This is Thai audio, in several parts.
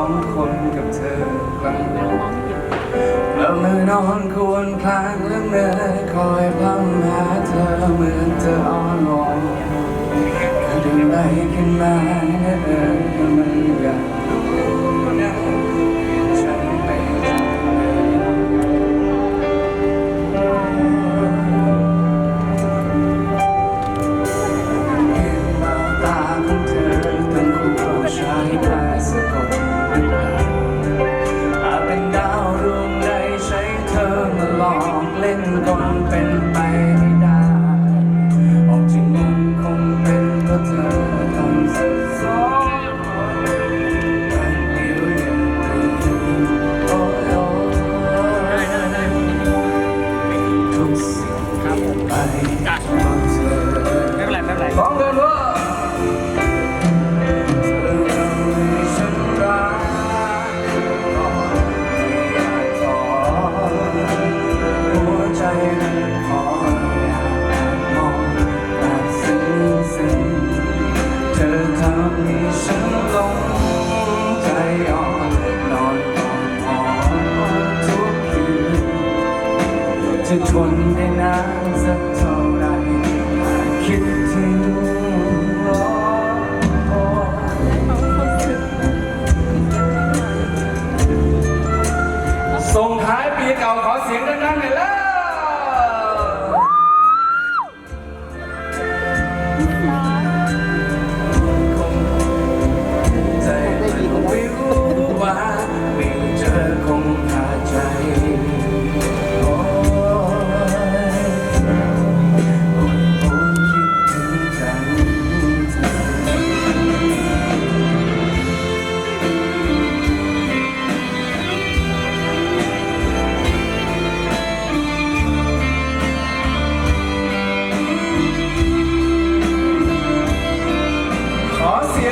องคนกับเธอกลางเดียวแล้มือนอนควรพลางและเมื่อคอยพลั้งหาเธอ เป็นคงเป็นไป จะทนได้นานสักเท่าไรคิด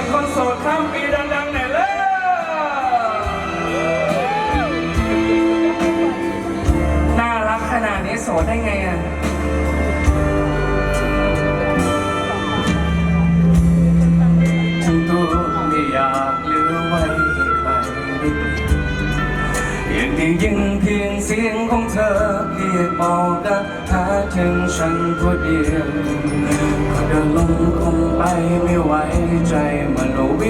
ยงคนโสดข้ามปีดังๆไหนเลย น่ารักขนาดนี้โสดได้ไงอะ ทั้งตัวไม่อยากเหลือไว้ใครยิ่งที่ยินเพียงเสียงของเธอเพียงบอกกักหาถึงฉันผู้เดียวก็เดินลง ใจมันวิ่